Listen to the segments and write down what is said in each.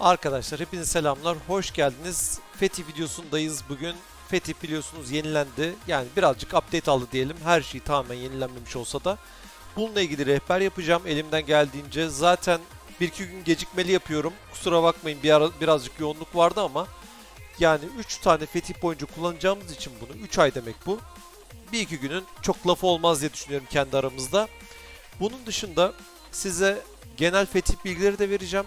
Arkadaşlar hepinize selamlar. Hoş geldiniz. Fethi videosundayız bugün. Fethi biliyorsunuz yenilendi. Yani birazcık update aldı diyelim. Her şey tamamen yenilenmemiş olsa da. Bununla ilgili rehber yapacağım elimden geldiğince. Zaten bir iki gün gecikmeli yapıyorum. Kusura bakmayın bir ara, birazcık yoğunluk vardı ama yani 3 tane Fetih boyunca kullanacağımız için bunu 3 ay demek bu. Bir iki günün çok lafı olmaz diye düşünüyorum kendi aramızda. Bunun dışında size genel fetih bilgileri de vereceğim.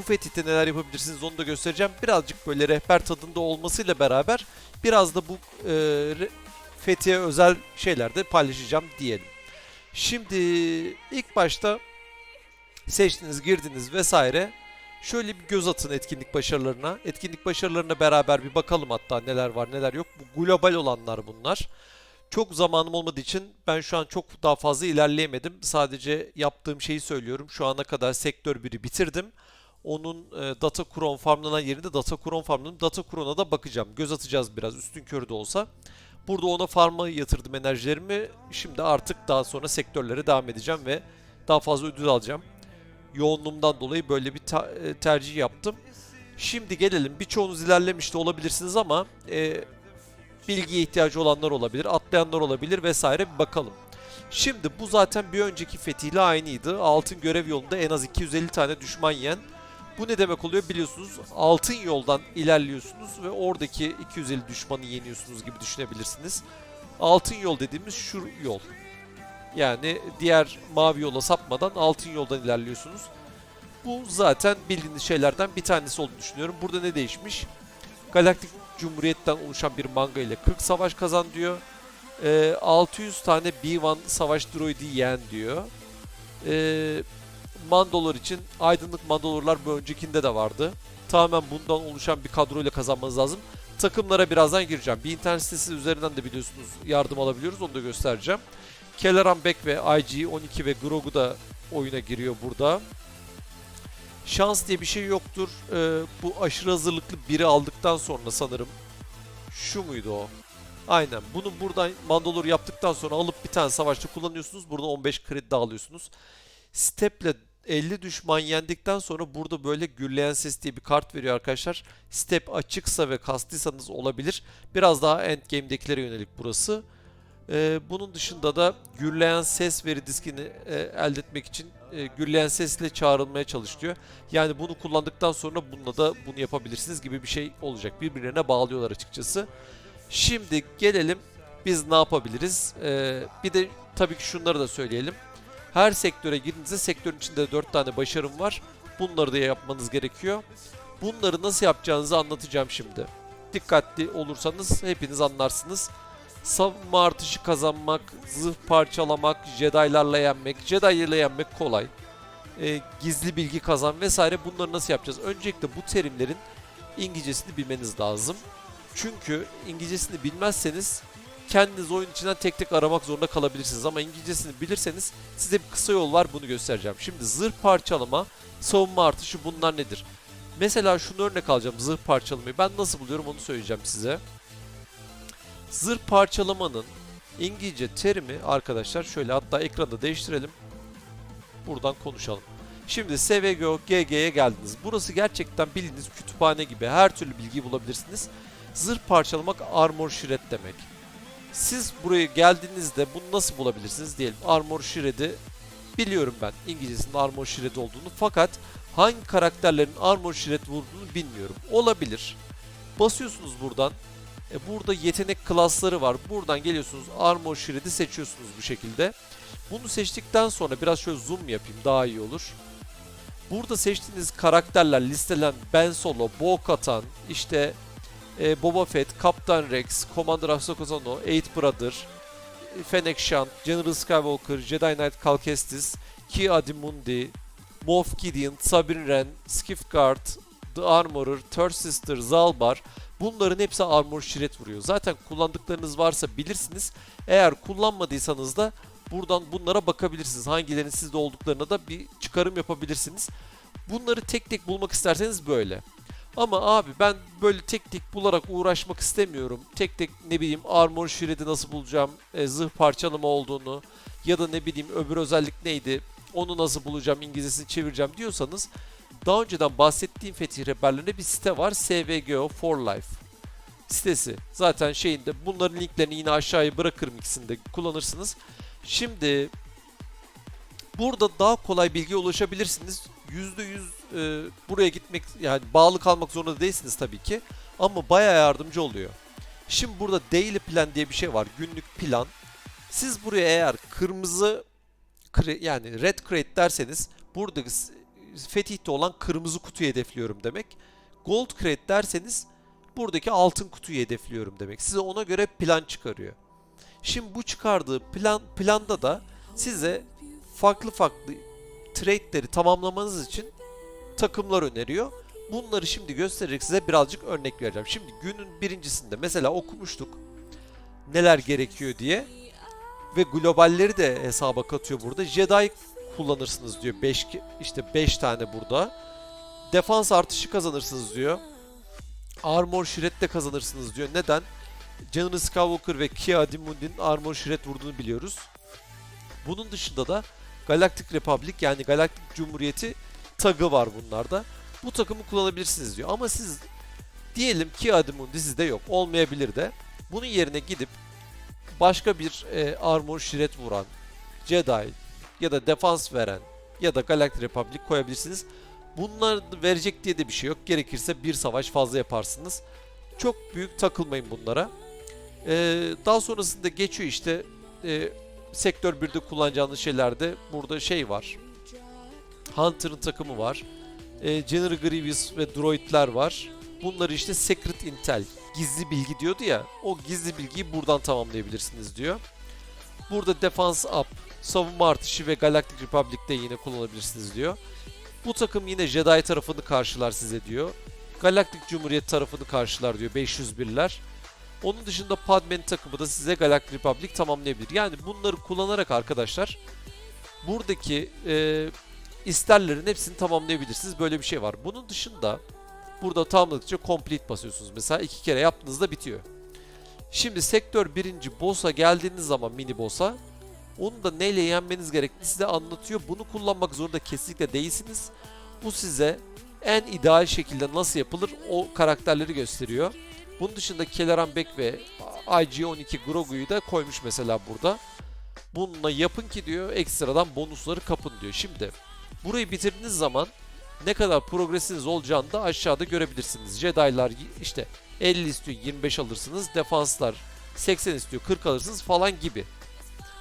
Bu fetihte neler yapabilirsiniz onu da göstereceğim. Birazcık böyle rehber tadında olmasıyla beraber biraz da bu e, fethiye özel şeyler de paylaşacağım diyelim. Şimdi ilk başta seçtiniz, girdiniz vesaire. Şöyle bir göz atın etkinlik başarılarına. Etkinlik başarılarına beraber bir bakalım hatta neler var neler yok. Bu global olanlar bunlar. Çok zamanım olmadığı için ben şu an çok daha fazla ilerleyemedim. Sadece yaptığım şeyi söylüyorum. Şu ana kadar sektör 1'i bitirdim. Onun e, data cron farmlanan yerinde data cron farmladım. Data cron'a da bakacağım. Göz atacağız biraz üstün körü de olsa. Burada ona farma yatırdım enerjilerimi. Şimdi artık daha sonra sektörlere devam edeceğim ve daha fazla ödül alacağım. Yoğunluğumdan dolayı böyle bir e, tercih yaptım. Şimdi gelelim. Birçoğunuz ilerlemiş de olabilirsiniz ama e, bilgiye ihtiyacı olanlar olabilir, atlayanlar olabilir vesaire bir bakalım. Şimdi bu zaten bir önceki fetihle aynıydı. Altın görev yolunda en az 250 tane düşman yen. Bu ne demek oluyor biliyorsunuz. Altın yoldan ilerliyorsunuz ve oradaki 250 düşmanı yeniyorsunuz gibi düşünebilirsiniz. Altın yol dediğimiz şu yol. Yani diğer mavi yola sapmadan altın yoldan ilerliyorsunuz. Bu zaten bildiğiniz şeylerden bir tanesi olduğunu düşünüyorum. Burada ne değişmiş? Galaktik Cumhuriyet'ten oluşan bir manga ile 40 savaş kazan diyor. Ee, 600 tane B1 savaş droidi yen diyor. Ee, Mandalor için aydınlık Mandalorlar bu öncekinde de vardı. Tamamen bundan oluşan bir kadroyla kazanmanız lazım. Takımlara birazdan gireceğim. Bir internet sitesi üzerinden de biliyorsunuz yardım alabiliyoruz. Onu da göstereceğim. Kelleran Beck ve IG-12 ve Grogu da oyuna giriyor burada. Şans diye bir şey yoktur. Ee, bu aşırı hazırlıklı biri aldıktan sonra sanırım. Şu muydu o? Aynen. Bunu buradan Mandalor yaptıktan sonra alıp bir tane savaşta kullanıyorsunuz. Burada 15 kredi alıyorsunuz. Step'le 50 düşman yendikten sonra burada böyle gürleyen ses diye bir kart veriyor arkadaşlar. Step açıksa ve kastıysanız olabilir. Biraz daha endgame'dekilere yönelik burası. Ee, bunun dışında da gürleyen ses veri diskini e, elde etmek için e, gürleyen sesle çağrılmaya çalışıyor. Yani bunu kullandıktan sonra bununla da bunu yapabilirsiniz gibi bir şey olacak. Birbirlerine bağlıyorlar açıkçası. Şimdi gelelim biz ne yapabiliriz? Ee, bir de tabii ki şunları da söyleyelim. Her sektöre girdiğinizde sektörün içinde 4 tane başarım var. Bunları da yapmanız gerekiyor. Bunları nasıl yapacağınızı anlatacağım şimdi. Dikkatli olursanız hepiniz anlarsınız. Savunma artışı kazanmak, zırh parçalamak, Jedi'larla yenmek. Jedi'larla yenmek kolay. Ee, gizli bilgi kazan vesaire bunları nasıl yapacağız? Öncelikle bu terimlerin İngilizcesini bilmeniz lazım. Çünkü İngilizcesini bilmezseniz kendiniz oyun içinden tek tek aramak zorunda kalabilirsiniz. Ama İngilizcesini bilirseniz size bir kısa yol var bunu göstereceğim. Şimdi zırh parçalama, savunma artışı bunlar nedir? Mesela şunu örnek alacağım zırh parçalamayı. Ben nasıl buluyorum onu söyleyeceğim size. Zırh parçalamanın İngilizce terimi arkadaşlar şöyle hatta ekranda değiştirelim. Buradan konuşalım. Şimdi SVGO, GG'ye geldiniz. Burası gerçekten bildiğiniz kütüphane gibi her türlü bilgiyi bulabilirsiniz. Zırh parçalamak armor shred demek. Siz buraya geldiğinizde bunu nasıl bulabilirsiniz diyelim. Armor shred'i biliyorum ben İngilizcesinde armor shred olduğunu fakat hangi karakterlerin armor shred vurduğunu bilmiyorum. Olabilir. Basıyorsunuz buradan. E burada yetenek klasları var. Buradan geliyorsunuz Armor Shred'i seçiyorsunuz bu şekilde. Bunu seçtikten sonra biraz şöyle zoom yapayım daha iyi olur. Burada seçtiğiniz karakterler listelen Ben Solo, Bo-Katan, işte e, Boba Fett, Kaptan Rex, Commander Ahsoka Tano, Eight Brother, e, Fennec Shand, General Skywalker, Jedi Knight Cal Kestis, Ki-Adi-Mundi, Moff Gideon, Sabine Wren, Skiff Guard, The Armorer, Third Sister, Zalbar bunların hepsi Armor Shred vuruyor. Zaten kullandıklarınız varsa bilirsiniz. Eğer kullanmadıysanız da buradan bunlara bakabilirsiniz. Hangilerinin sizde olduklarına da bir çıkarım yapabilirsiniz. Bunları tek tek bulmak isterseniz böyle. Ama abi ben böyle tek tek bularak uğraşmak istemiyorum. Tek tek ne bileyim armor shred'i nasıl bulacağım, e, zırh parçalama olduğunu ya da ne bileyim öbür özellik neydi onu nasıl bulacağım, İngilizcesini çevireceğim diyorsanız daha önceden bahsettiğim fetih rehberlerinde bir site var. SVGO for Life sitesi. Zaten şeyinde bunların linklerini yine aşağıya bırakırım ikisini de kullanırsınız. Şimdi burada daha kolay bilgiye ulaşabilirsiniz. %100 e, buraya gitmek yani bağlı kalmak zorunda değilsiniz tabii ki. Ama bayağı yardımcı oluyor. Şimdi burada daily plan diye bir şey var. Günlük plan. Siz buraya eğer kırmızı yani red crate derseniz burada fetihte olan kırmızı kutuyu hedefliyorum demek. Gold crate derseniz buradaki altın kutuyu hedefliyorum demek. Size ona göre plan çıkarıyor. Şimdi bu çıkardığı plan planda da size farklı farklı trade'leri tamamlamanız için takımlar öneriyor. Bunları şimdi göstererek size birazcık örnek vereceğim. Şimdi günün birincisinde mesela okumuştuk neler gerekiyor diye ve globalleri de hesaba katıyor burada. Jedi kullanırsınız diyor. 5 işte 5 tane burada. Defans artışı kazanırsınız diyor. Armor Shred de kazanırsınız diyor. Neden? General Skywalker ve Kia Dimundi'nin Armor Shred vurduğunu biliyoruz. Bunun dışında da Galactic Republic yani Galaktik Cumhuriyeti tagı var bunlarda. Bu takımı kullanabilirsiniz diyor. Ama siz diyelim ki Adimundi sizde yok. Olmayabilir de. Bunun yerine gidip başka bir e, Armor Shred vuran Jedi ya da defans veren ya da Galactic Republic koyabilirsiniz. Bunlar verecek diye de bir şey yok. Gerekirse bir savaş fazla yaparsınız. Çok büyük takılmayın bunlara. Ee, daha sonrasında geçiyor işte e, sektör 1'de kullanacağınız şeylerde burada şey var. Hunter'ın takımı var. E, General Grievous ve droidler var. Bunları işte Secret Intel, gizli bilgi diyordu ya. O gizli bilgiyi buradan tamamlayabilirsiniz diyor. Burada Defense Up, savunma artışı ve Galactic Republic'te yine kullanabilirsiniz diyor. Bu takım yine Jedi tarafını karşılar size diyor. Galaktik Cumhuriyet tarafını karşılar diyor 501'ler. Onun dışında Padme'nin takımı da size Galactic Republic tamamlayabilir. Yani bunları kullanarak arkadaşlar buradaki e, isterlerin hepsini tamamlayabilirsiniz. Böyle bir şey var. Bunun dışında burada tamamladıkça complete basıyorsunuz. Mesela iki kere yaptığınızda bitiyor. Şimdi sektör birinci boss'a geldiğiniz zaman mini boss'a onu da neyle yenmeniz gerektiğini size anlatıyor. Bunu kullanmak zorunda kesinlikle değilsiniz. Bu size en ideal şekilde nasıl yapılır o karakterleri gösteriyor. Bunun dışında Kelleran Beck ve IG-12 Grogu'yu da koymuş mesela burada. Bununla yapın ki diyor ekstradan bonusları kapın diyor. Şimdi burayı bitirdiğiniz zaman ne kadar progresiniz olacağını da aşağıda görebilirsiniz. Jedi'lar işte 50 istiyor 25 alırsınız. Defanslar 80 istiyor 40 alırsınız falan gibi.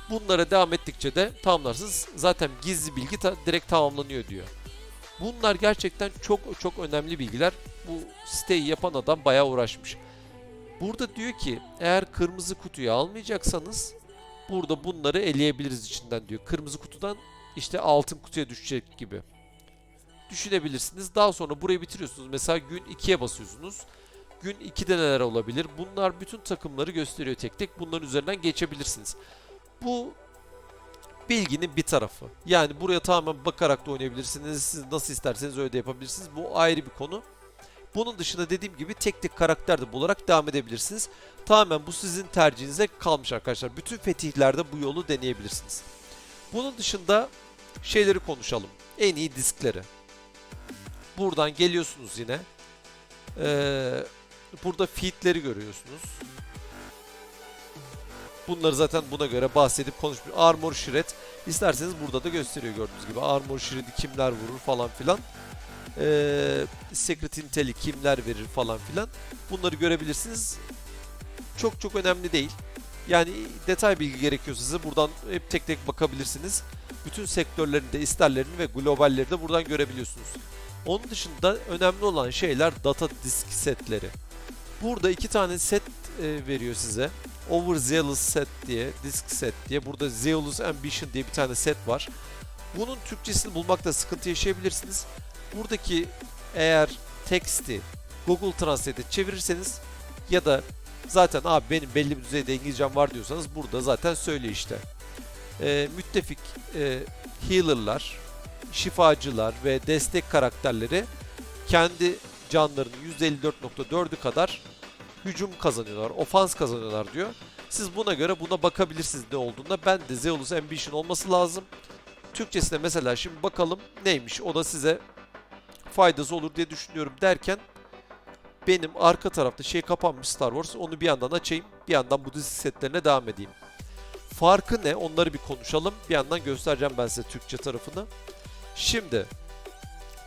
Bunlara devam ettikçe de tamamlarsınız. Zaten gizli bilgi ta- direkt tamamlanıyor diyor. Bunlar gerçekten çok çok önemli bilgiler. Bu siteyi yapan adam bayağı uğraşmış. Burada diyor ki eğer kırmızı kutuyu almayacaksanız burada bunları eleyebiliriz içinden diyor. Kırmızı kutudan işte altın kutuya düşecek gibi. Düşünebilirsiniz. Daha sonra burayı bitiriyorsunuz. Mesela gün 2'ye basıyorsunuz. Gün 2'de neler olabilir? Bunlar bütün takımları gösteriyor tek tek. Bunların üzerinden geçebilirsiniz. Bu bilginin bir tarafı. Yani buraya tamamen bakarak da oynayabilirsiniz. Siz nasıl isterseniz öyle de yapabilirsiniz. Bu ayrı bir konu. Bunun dışında dediğim gibi tek tek karakter de bularak devam edebilirsiniz. Tamamen bu sizin tercihinize kalmış arkadaşlar. Bütün fetihlerde bu yolu deneyebilirsiniz. Bunun dışında şeyleri konuşalım. En iyi diskleri. Buradan geliyorsunuz yine. Ee, burada feedleri görüyorsunuz. Bunları zaten buna göre bahsedip konuşmuyor. Armor Shred isterseniz burada da gösteriyor gördüğünüz gibi. Armor Shred'i kimler vurur falan filan. Ee, Secret Intel'i kimler verir falan filan. Bunları görebilirsiniz. Çok çok önemli değil. Yani detay bilgi gerekiyorsa size buradan hep tek tek bakabilirsiniz. Bütün sektörlerinde isterlerini ve globalleri de buradan görebiliyorsunuz. Onun dışında önemli olan şeyler data disk setleri. Burada iki tane set e, veriyor size. Overzealous set diye, disk set diye. Burada Zealous Ambition diye bir tane set var. Bunun Türkçesini bulmakta sıkıntı yaşayabilirsiniz. Buradaki eğer teksti Google Translate'e çevirirseniz ya da zaten abi benim belli bir düzeyde İngilizcem var diyorsanız burada zaten söyle işte. Ee, müttefik e, healer'lar, şifacılar ve destek karakterleri kendi canlarının %54.4'ü kadar hücum kazanıyorlar, ofans kazanıyorlar diyor. Siz buna göre buna bakabilirsiniz ne olduğunda. Ben de Zealous Ambition olması lazım. Türkçesine mesela şimdi bakalım neymiş. O da size faydası olur diye düşünüyorum derken benim arka tarafta şey kapanmış Star Wars. Onu bir yandan açayım. Bir yandan bu dizi setlerine devam edeyim. Farkı ne? Onları bir konuşalım. Bir yandan göstereceğim ben size Türkçe tarafını. Şimdi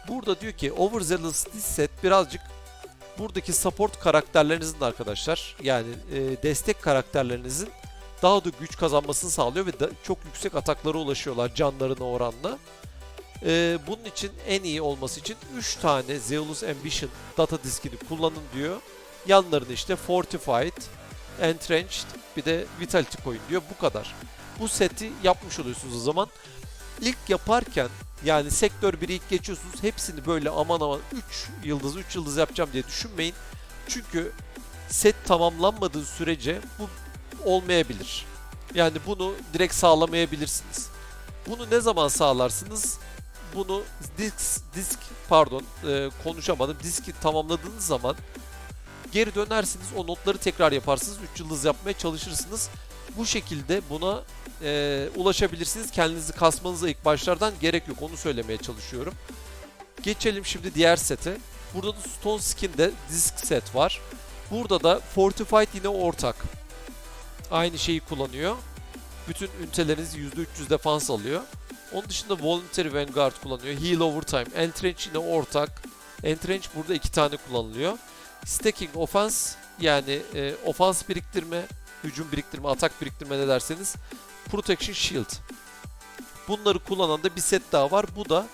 burada diyor ki Overzealous dizi set birazcık buradaki support karakterlerinizin arkadaşlar yani e, destek karakterlerinizin daha da güç kazanmasını sağlıyor ve da, çok yüksek ataklara ulaşıyorlar canlarına oranla. E, bunun için en iyi olması için 3 tane Zealous Ambition data diskini kullanın diyor. Yanlarına işte Fortified, Entrenched bir de Vitality koyun diyor. Bu kadar. Bu seti yapmış oluyorsunuz o zaman. İlk yaparken yani sektör 1'i ilk geçiyorsunuz. Hepsini böyle aman aman 3 yıldız 3 yıldız yapacağım diye düşünmeyin. Çünkü set tamamlanmadığı sürece bu olmayabilir. Yani bunu direkt sağlamayabilirsiniz. Bunu ne zaman sağlarsınız? Bunu disk, disk pardon e, konuşamadım. Diski tamamladığınız zaman geri dönersiniz. O notları tekrar yaparsınız. 3 yıldız yapmaya çalışırsınız. Bu şekilde buna e, ulaşabilirsiniz. Kendinizi kasmanıza ilk başlardan gerek yok. Onu söylemeye çalışıyorum. Geçelim şimdi diğer sete. Burada da Stone Skin'de disk set var. Burada da Fortified yine ortak. Aynı şeyi kullanıyor. Bütün üniteleriniz %300 defans alıyor. Onun dışında Voluntary Vanguard kullanıyor. Heal Overtime. Entrench yine ortak. Entrench burada iki tane kullanılıyor. Stacking Offense yani e, ofans biriktirme, hücum biriktirme, atak biriktirme ne derseniz. Protection Shield. Bunları kullanan da bir set daha var. Bu da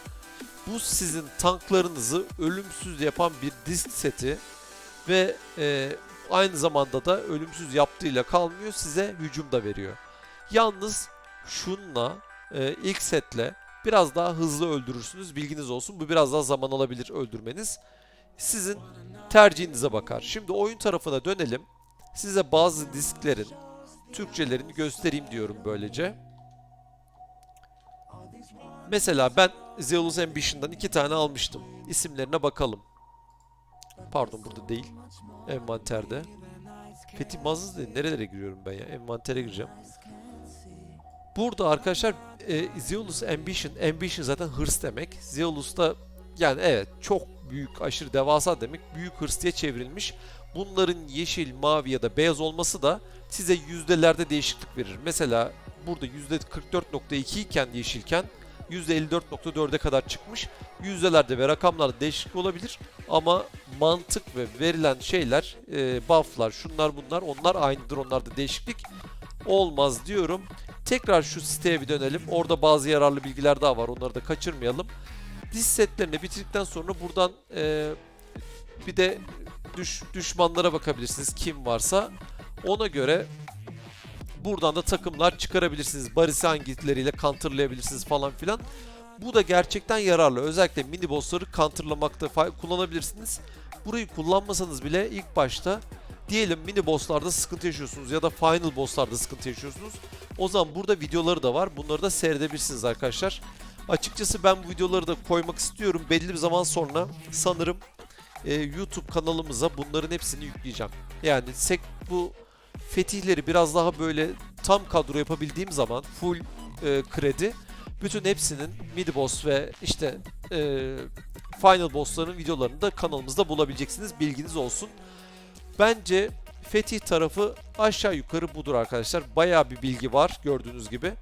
bu sizin tanklarınızı ölümsüz yapan bir disk seti ve e, aynı zamanda da ölümsüz yaptığıyla kalmıyor size hücum da veriyor. Yalnız şunla e, ilk setle biraz daha hızlı öldürürsünüz bilginiz olsun. Bu biraz daha zaman alabilir öldürmeniz. Sizin tercihinize bakar. Şimdi oyun tarafına dönelim. Size bazı disklerin Türkçelerini göstereyim diyorum böylece. Mesela ben Zealous Ambition'dan iki tane almıştım. İsimlerine bakalım. Pardon burada değil. Envanterde. Fethi Mazız değil. Nerelere giriyorum ben ya? Envantere gireceğim. Burada arkadaşlar e, Zealous Ambition. Ambition zaten hırs demek. Zealous da yani evet çok büyük, aşırı devasa demek. Büyük hırs diye çevrilmiş. Bunların yeşil, mavi ya da beyaz olması da size yüzdelerde değişiklik verir. Mesela burada %44.2 iken yeşilken %54.4'e kadar çıkmış. Yüzdelerde ve rakamlarda değişiklik olabilir ama mantık ve verilen şeyler, e, bufflar, şunlar bunlar onlar aynıdır. Onlarda değişiklik olmaz diyorum. Tekrar şu siteye bir dönelim. Orada bazı yararlı bilgiler daha var. Onları da kaçırmayalım. Diz setlerini bitirdikten sonra buradan e, bir de düş, düşmanlara bakabilirsiniz kim varsa. Ona göre buradan da takımlar çıkarabilirsiniz. Barisi hangileriyle counterlayabilirsiniz falan filan. Bu da gerçekten yararlı. Özellikle mini bossları counterlamakta kullanabilirsiniz. Burayı kullanmasanız bile ilk başta diyelim mini bosslarda sıkıntı yaşıyorsunuz ya da final bosslarda sıkıntı yaşıyorsunuz. O zaman burada videoları da var. Bunları da seyredebilirsiniz arkadaşlar. Açıkçası ben bu videoları da koymak istiyorum. Belli bir zaman sonra sanırım e, YouTube kanalımıza bunların hepsini yükleyeceğim. Yani sek bu fetihleri biraz daha böyle tam kadro yapabildiğim zaman full e, kredi bütün hepsinin mid boss ve işte e, final bossların videolarını da kanalımızda bulabileceksiniz. Bilginiz olsun. Bence fetih tarafı aşağı yukarı budur arkadaşlar. Bayağı bir bilgi var gördüğünüz gibi.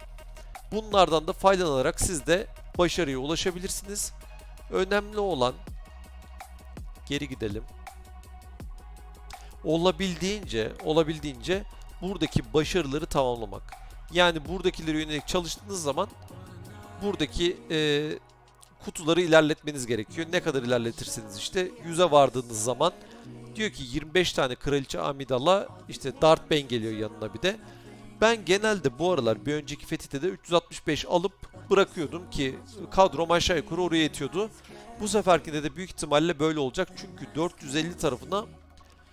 Bunlardan da faydalanarak siz de başarıya ulaşabilirsiniz. Önemli olan geri gidelim. Olabildiğince, olabildiğince buradaki başarıları tamamlamak. Yani buradakilere yönelik çalıştığınız zaman buradaki e, kutuları ilerletmeniz gerekiyor. Ne kadar ilerletirsiniz işte 100'e vardığınız zaman diyor ki 25 tane kraliçe Amidala işte Darth Bane geliyor yanına bir de. Ben genelde bu aralar bir önceki fetihte de 365 alıp bırakıyordum ki kadrom aşağı yukarı oraya yetiyordu. Bu seferkinde de büyük ihtimalle böyle olacak çünkü 450 tarafına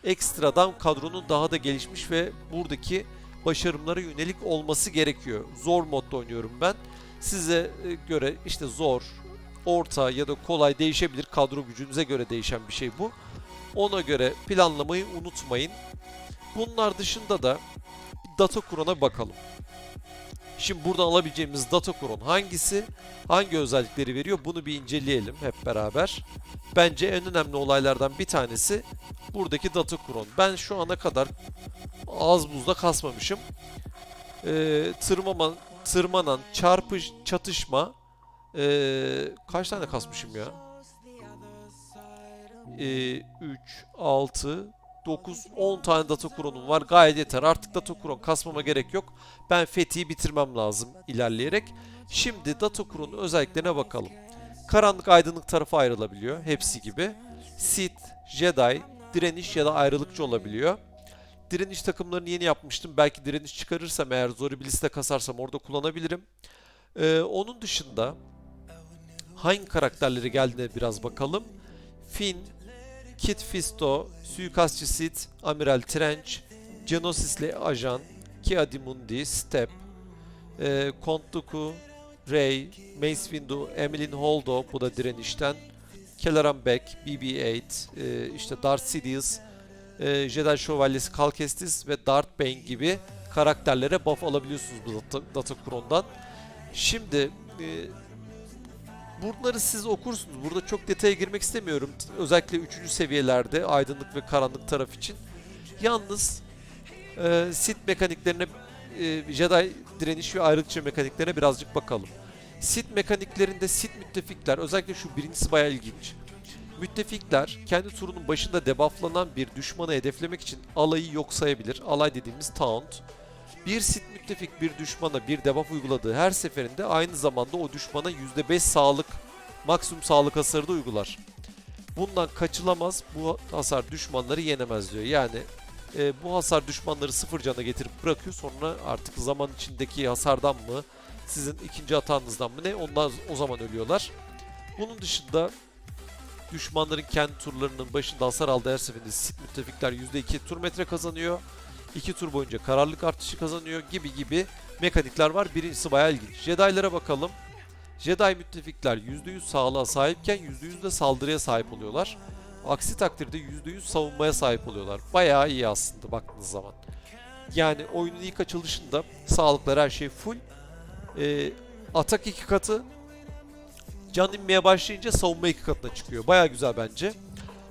ekstradan kadronun daha da gelişmiş ve buradaki başarımlara yönelik olması gerekiyor. Zor modda oynuyorum ben. Size e, göre işte zor, orta ya da kolay değişebilir. Kadro gücünüze göre değişen bir şey bu. Ona göre planlamayı unutmayın. Bunlar dışında da data kurana bakalım. Şimdi buradan alabileceğimiz Datakuron hangisi? Hangi özellikleri veriyor? Bunu bir inceleyelim hep beraber. Bence en önemli olaylardan bir tanesi buradaki Datakuron. Ben şu ana kadar az buzda kasmamışım. Ee, tırmaman, tırmanan, çarpış, çatışma ee, kaç tane kasmışım ya? Ee, 3, 6, 9, 10 tane Datakuron'um var. Gayet yeter. Artık Datakuron kasmama gerek yok. Ben Fethi'yi bitirmem lazım ilerleyerek. Şimdi Datakuron'un özelliklerine bakalım. Karanlık aydınlık tarafı ayrılabiliyor. Hepsi gibi. Sith, Jedi, direniş ya da ayrılıkçı olabiliyor. Direniş takımlarını yeni yapmıştım. Belki direniş çıkarırsam eğer Zoribilis'te kasarsam orada kullanabilirim. Ee, onun dışında hangi karakterleri geldiğine biraz bakalım. Finn, Kit Fisto, Suikastçı Sith, Amiral Trench, Genosis'li Ajan, Ki-Adi-Mundi, Step, e, Count Dooku, Rey, Mace Windu, Emmeline Holdo, bu da direnişten, Kelleran Beck, BB-8, e, işte Darth Sidious, e, Jedi Şövalyesi Cal Kestis ve Darth Bane gibi karakterlere buff alabiliyorsunuz bu Data, Datacron'dan. Şimdi e, bunları siz okursunuz. Burada çok detaya girmek istemiyorum. Özellikle 3. seviyelerde aydınlık ve karanlık taraf için. Yalnız e, Sith mekaniklerine e, Jedi direniş ve ayrılıkçı mekaniklerine birazcık bakalım. Sith mekaniklerinde Sith müttefikler özellikle şu birincisi bayağı ilginç. Müttefikler kendi turunun başında debufflanan bir düşmanı hedeflemek için alayı yok sayabilir. Alay dediğimiz taunt. Bir Sith müttefik bir düşmana bir debuff uyguladığı her seferinde aynı zamanda o düşmana %5 sağlık, maksimum sağlık hasarı da uygular. Bundan kaçılamaz. Bu hasar düşmanları yenemez diyor. Yani e, bu hasar düşmanları sıfır cana getirip bırakıyor. Sonra artık zaman içindeki hasardan mı, sizin ikinci hatanızdan mı ne onlar o zaman ölüyorlar. Bunun dışında düşmanların kendi turlarının başında hasar aldığı her seferinde Sith müttefikler %2 tur metre kazanıyor. 2 tur boyunca kararlılık artışı kazanıyor gibi gibi mekanikler var. Birincisi bayağı ilginç. Jedi'lara bakalım. Jedi müttefikler %100 sağlığa sahipken %100 de saldırıya sahip oluyorlar. Aksi takdirde %100 savunmaya sahip oluyorlar. Bayağı iyi aslında baktığınız zaman. Yani oyunun ilk açılışında sağlıklar her şey full. Ee, atak iki katı. Can inmeye başlayınca savunma iki katına çıkıyor. Bayağı güzel bence.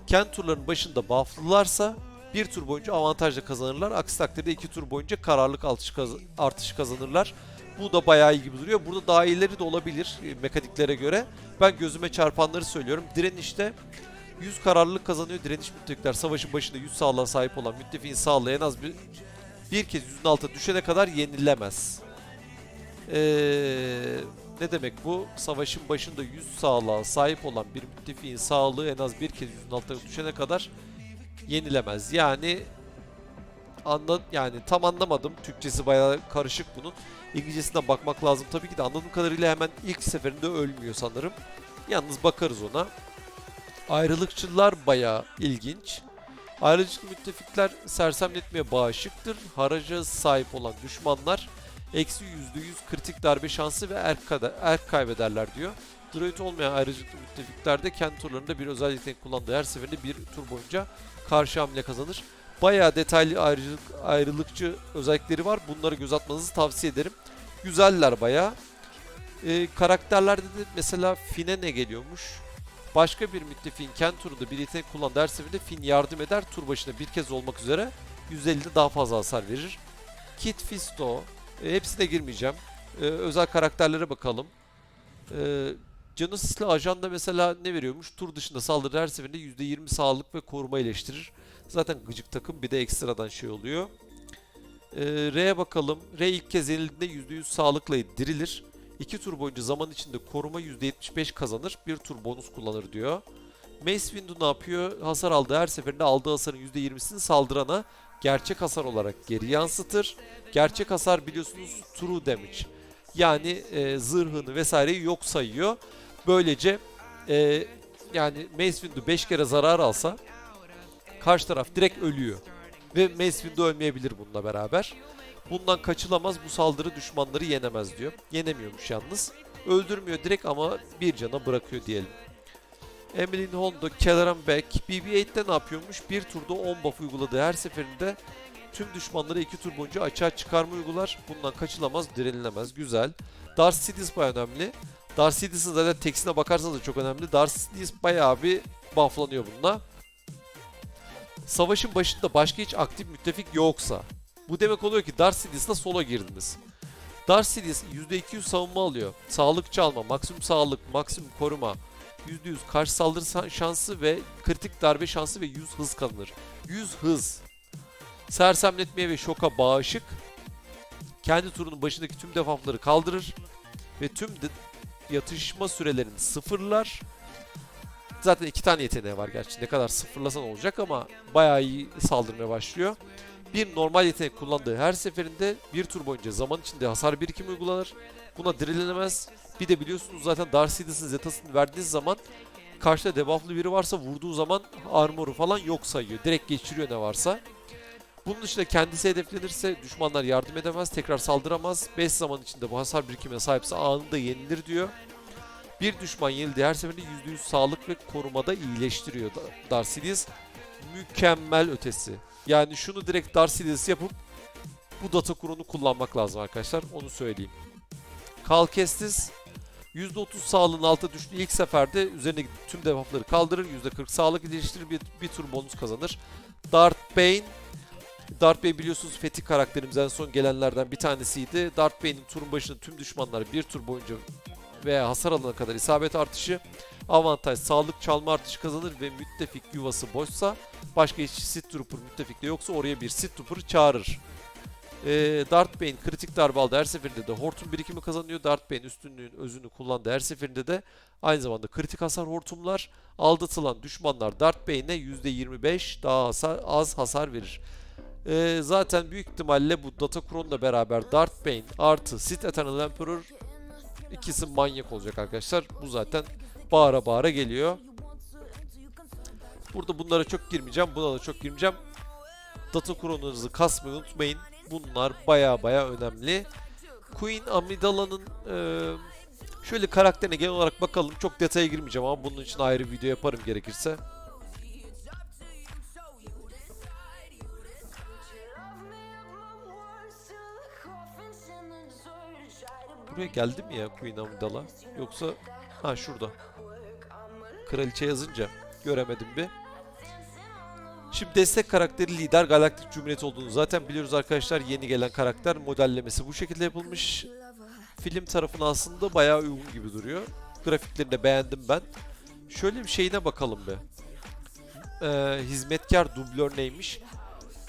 Kent turlarının başında bufflılarsa bir tur boyunca avantajla kazanırlar. Aksi takdirde iki tur boyunca kararlılık artışı, kaz artışı kazanırlar. Bu da bayağı iyi gibi duruyor. Burada daha iyileri de olabilir e, mekaniklere göre. Ben gözüme çarpanları söylüyorum. Direnişte 100 kararlılık kazanıyor. Direniş müttefikler savaşın başında 100 sağlığa sahip olan müttefiğin sağlığı en az bir, bir kez yüzün altına düşene kadar yenilemez. Ee, ne demek bu? Savaşın başında 100 sağlığa sahip olan bir müttefiğin sağlığı en az bir kez yüzün altına düşene kadar yenilemez. Yani anla yani tam anlamadım. Türkçesi bayağı karışık bunun. İngilizcesinden bakmak lazım tabii ki de anladığım kadarıyla hemen ilk seferinde ölmüyor sanırım. Yalnız bakarız ona. Ayrılıkçılar bayağı ilginç. Ayrılıkçı müttefikler sersemletmeye bağışıktır. Haraca sahip olan düşmanlar eksi %100 kritik darbe şansı ve erk, erk kaybederler diyor. Droid olmayan ayrıcalıklı müttefiklerde kendi turlarında bir özellikle kullandığı her seferinde bir tur boyunca karşı hamle kazanır. Bayağı detaylı ayrılık, ayrılıkçı özellikleri var. Bunları göz atmanızı tavsiye ederim. Güzeller bayağı. Ee, karakterlerde de mesela Finn'e ne geliyormuş? Başka bir müttefiğin kendi turunda bir yetenek kullandığı her seferinde Finn yardım eder. Tur başına bir kez olmak üzere %50'de daha fazla hasar verir. Kit Fisto. E, hepsine girmeyeceğim. E, özel karakterlere bakalım. E, Genosis'le ajanda mesela ne veriyormuş? Tur dışında saldırı her seferinde %20 sağlık ve koruma iyileştirir. Zaten gıcık takım bir de ekstradan şey oluyor. Ee, R'ye bakalım. R ilk kez yenildiğinde %100 sağlıkla dirilir. 2 tur boyunca zaman içinde koruma %75 kazanır. 1 tur bonus kullanır diyor. Mace Windu ne yapıyor? Hasar aldığı her seferinde aldığı hasarın %20'sini saldırana gerçek hasar olarak geri yansıtır. Gerçek hasar biliyorsunuz true damage. Yani e, zırhını vesaireyi yok sayıyor. Böylece e, yani Mace Windu 5 kere zarar alsa karşı taraf direkt ölüyor. Ve Mace Windu ölmeyebilir bununla beraber. Bundan kaçılamaz bu saldırı düşmanları yenemez diyor. Yenemiyormuş yalnız. Öldürmüyor direkt ama bir cana bırakıyor diyelim. Emmeline Hondo, Kelleran Beck, BB-8'de ne yapıyormuş? Bir turda 10 buff uyguladığı her seferinde Tüm düşmanları iki tur boyunca açığa çıkarma uygular. Bundan kaçılamaz, direnilemez. Güzel. Dark Sidious önemli. Dark Sidious'ın zaten teksine bakarsanız da çok önemli. Dark Sidious bayağı bir bufflanıyor bununla. Savaşın başında başka hiç aktif müttefik yoksa. Bu demek oluyor ki Dark Sidious'la sola girdiniz. Dark Sidious %200 savunma alıyor. Sağlık çalma, maksimum sağlık, maksimum koruma, %100 karşı saldırı sa- şansı ve kritik darbe şansı ve 100 hız kazanır. 100 hız. Sersemletmeye ve şoka bağışık. Kendi turunun başındaki tüm debuffları kaldırır ve tüm de- yatışma sürelerini sıfırlar. Zaten iki tane yeteneği var gerçi. Ne kadar sıfırlasan olacak ama bayağı iyi saldırmaya başlıyor. Bir normal yetenek kullandığı her seferinde bir tur boyunca zaman içinde hasar birikimi uygulanır. Buna dirilenemez. Bir de biliyorsunuz zaten Dark Sidious'ın zetasını verdiğiniz zaman karşıda debufflı biri varsa vurduğu zaman armoru falan yok sayıyor. Direkt geçiriyor ne varsa. Bunun dışında kendisi hedeflenirse düşmanlar yardım edemez, tekrar saldıramaz. 5 zaman içinde bu hasar birikimine sahipse anında yenilir diyor. Bir düşman yenildiği her seferinde %100 sağlık ve korumada iyileştiriyor Da- Dark Sidious. Mükemmel ötesi. Yani şunu direkt Dark Sidious yapıp bu data kurunu kullanmak lazım arkadaşlar. Onu söyleyeyim. Kalkestis %30 sağlığın alta düştüğü ilk seferde üzerindeki tüm debuffları kaldırır. %40 sağlık iyileştirir. Bir, bir tur bonus kazanır. Darth Bane Darth Bane biliyorsunuz Fethi karakterimiz en son gelenlerden bir tanesiydi. Darth Bane'in turun başında tüm düşmanlar bir tur boyunca veya hasar alana kadar isabet artışı, avantaj, sağlık çalma artışı kazanır ve müttefik yuvası boşsa başka hiç Sith Trooper müttefikte yoksa oraya bir Sith Trooper çağırır. Ee, Darth Bane kritik darbe aldı her seferinde de hortum birikimi kazanıyor. Darth Bane üstünlüğün özünü kullandı her seferinde de aynı zamanda kritik hasar hortumlar. Aldatılan düşmanlar Darth Bane'e %25 daha hasar, az hasar verir. Ee, zaten büyük ihtimalle bu Datacron'la beraber Darth Bane artı Sith Eternal Emperor ikisi manyak olacak arkadaşlar. Bu zaten bağıra bağıra geliyor. Burada bunlara çok girmeyeceğim. Buna da çok girmeyeceğim. Datacron'unuzu kasmayı unutmayın. Bunlar baya baya önemli. Queen Amidala'nın eee, şöyle karakterine genel olarak bakalım. Çok detaya girmeyeceğim ama bunun için ayrı video yaparım gerekirse. Buraya geldi mi ya Queen Amidala? Yoksa ha şurada. Kraliçe yazınca göremedim bir. Şimdi destek karakteri lider Galaktik Cumhuriyet olduğunu zaten biliyoruz arkadaşlar. Yeni gelen karakter modellemesi bu şekilde yapılmış. Film tarafına aslında bayağı uygun gibi duruyor. Grafiklerini de beğendim ben. Şöyle bir şeyine bakalım be. Ee, hizmetkar dublör neymiş?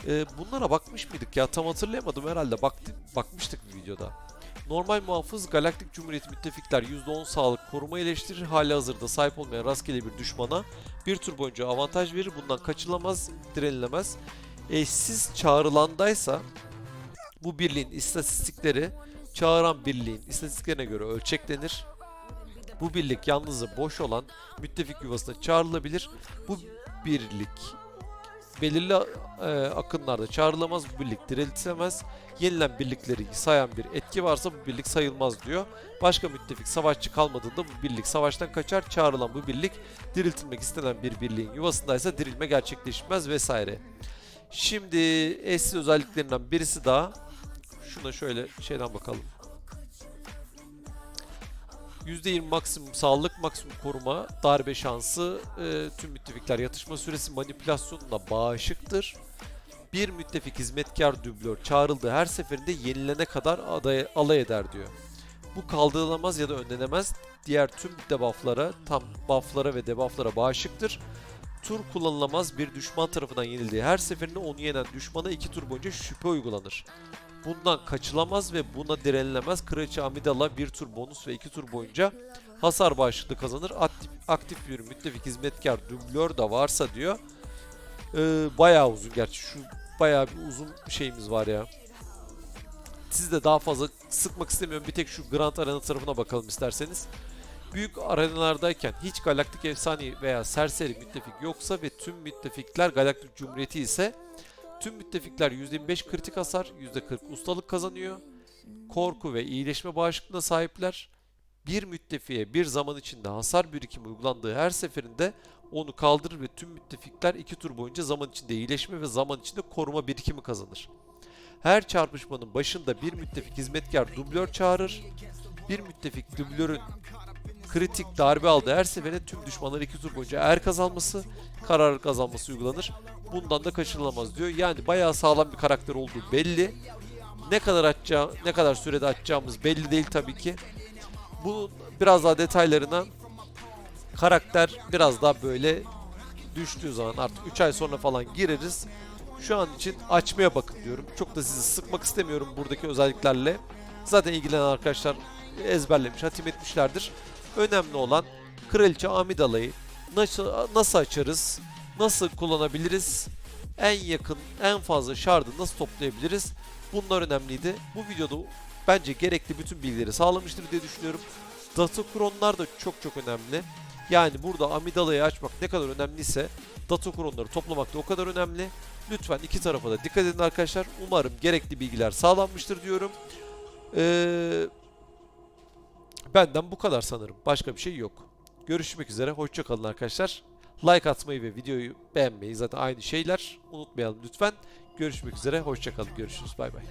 Ee, bunlara bakmış mıydık ya? Tam hatırlayamadım herhalde. Baktı, bakmıştık bir videoda. Normal muhafız Galaktik Cumhuriyet müttefikler %10 sağlık koruma iyileştirir. Hali hazırda sahip olmayan rastgele bir düşmana bir tur boyunca avantaj verir. Bundan kaçılamaz, direnilemez. Eşsiz çağrılandaysa bu birliğin istatistikleri çağıran birliğin istatistiklerine göre ölçeklenir. Bu birlik yalnızca boş olan müttefik yuvasına çağrılabilir. Bu birlik belirli e, akınlarda çağrılamaz, bu birlik diriltilemez. Yenilen birlikleri sayan bir etki varsa bu birlik sayılmaz diyor. Başka müttefik savaşçı kalmadığında bu birlik savaştan kaçar. Çağrılan bu birlik diriltilmek istenen bir birliğin yuvasındaysa dirilme gerçekleşmez vesaire. Şimdi eşsiz özelliklerinden birisi daha. Şuna şöyle şeyden bakalım. %20 maksimum sağlık, maksimum koruma, darbe şansı, e, tüm müttefikler yatışma süresi manipülasyonuna bağışıktır. Bir müttefik hizmetkar dublör çağrıldığı her seferinde yenilene kadar aday, alay eder diyor. Bu kaldırılamaz ya da önlenemez. Diğer tüm debufflara, tam bufflara ve debufflara bağışıktır. Tur kullanılamaz bir düşman tarafından yenildiği her seferinde onu yenen düşmana iki tur boyunca şüphe uygulanır. Bundan kaçılamaz ve buna direnilemez. Kraliçe Amidala bir tur bonus ve iki tur boyunca hasar bağışıklığı kazanır. Aktif, aktif bir müttefik hizmetkar dublör da varsa diyor. Ee, bayağı uzun gerçi. Şu bayağı bir uzun şeyimiz var ya. Sizi de daha fazla sıkmak istemiyorum. Bir tek şu Grand Arena tarafına bakalım isterseniz. Büyük arenalardayken hiç galaktik efsane veya serseri müttefik yoksa ve tüm müttefikler galaktik cumhuriyeti ise tüm müttefikler %25 kritik hasar, %40 ustalık kazanıyor. Korku ve iyileşme bağışıklığına sahipler. bir müttefiğe bir zaman içinde hasar birikimi uygulandığı her seferinde onu kaldırır ve tüm müttefikler 2 tur boyunca zaman içinde iyileşme ve zaman içinde koruma birikimi kazanır. Her çarpışmanın başında bir müttefik hizmetkar dublör çağırır. Bir müttefik dublörün kritik darbe aldığı her seferinde tüm düşmanlar 2 tur boyunca er kazanması, karar kazanması uygulanır. Bundan da kaçırılamaz diyor. Yani bayağı sağlam bir karakter olduğu belli. Ne kadar atacağı, ne kadar sürede atacağımız belli değil tabii ki. Bunun biraz daha detaylarına karakter biraz daha böyle düştüğü zaman artık 3 ay sonra falan gireriz. Şu an için açmaya bakın diyorum. Çok da sizi sıkmak istemiyorum buradaki özelliklerle. Zaten ilgilenen arkadaşlar ezberlemiş, hatim etmişlerdir. Önemli olan Kraliçe Amidala'yı nasıl, nasıl açarız, nasıl kullanabiliriz, en yakın, en fazla şardı nasıl toplayabiliriz bunlar önemliydi. Bu videoda bence gerekli bütün bilgileri sağlamıştır diye düşünüyorum. Datokronlar da çok çok önemli. Yani burada Amidala'yı açmak ne kadar önemliyse Datokronları toplamak da o kadar önemli. Lütfen iki tarafa da dikkat edin arkadaşlar. Umarım gerekli bilgiler sağlanmıştır diyorum. Ee, benden bu kadar sanırım. Başka bir şey yok. Görüşmek üzere. Hoşçakalın arkadaşlar. Like atmayı ve videoyu beğenmeyi zaten aynı şeyler. Unutmayalım lütfen. Görüşmek üzere. Hoşçakalın. Görüşürüz. Bay bay.